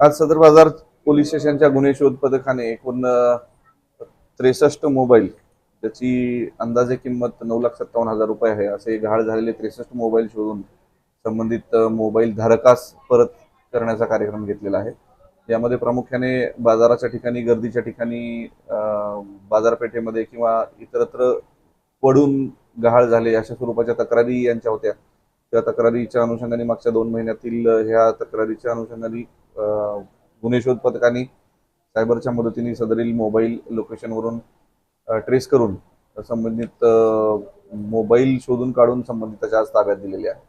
आज सदर बाजार पोलीस स्टेशनच्या गुन्हे शोध पथकाने एकूण त्रेसष्ट मोबाईल त्याची अंदाजे किंमत नऊ लाख सत्तावन्न हजार रुपये आहे असे गहाळ झालेले त्रेसष्ट मोबाईल शोधून संबंधित मोबाईल धारकास परत करण्याचा कार्यक्रम घेतलेला आहे. यामध्ये प्रामुख्याने बाजाराच्या ठिकाणी गर्दीच्या ठिकाणी बाजारपेठेमध्ये किंवा इतरत्र पडून गहाळ झाले अशा स्वरूपाच्या तक्रारी यांच्या होत्या. त्या तक्रारीच्या अनुषंगाने मागच्या दोन महिन्यातील ह्या तक्रारीच्या अनुषंगाने गुन्हे शोध पथकाने सायबरच्या मदतीने सदरील मोबाईल लोकेशनवरून ट्रेस करून संबंधित मोबाईल शोधून काढून संबंधिताच्या आज ताब्यात दिलेले आहे.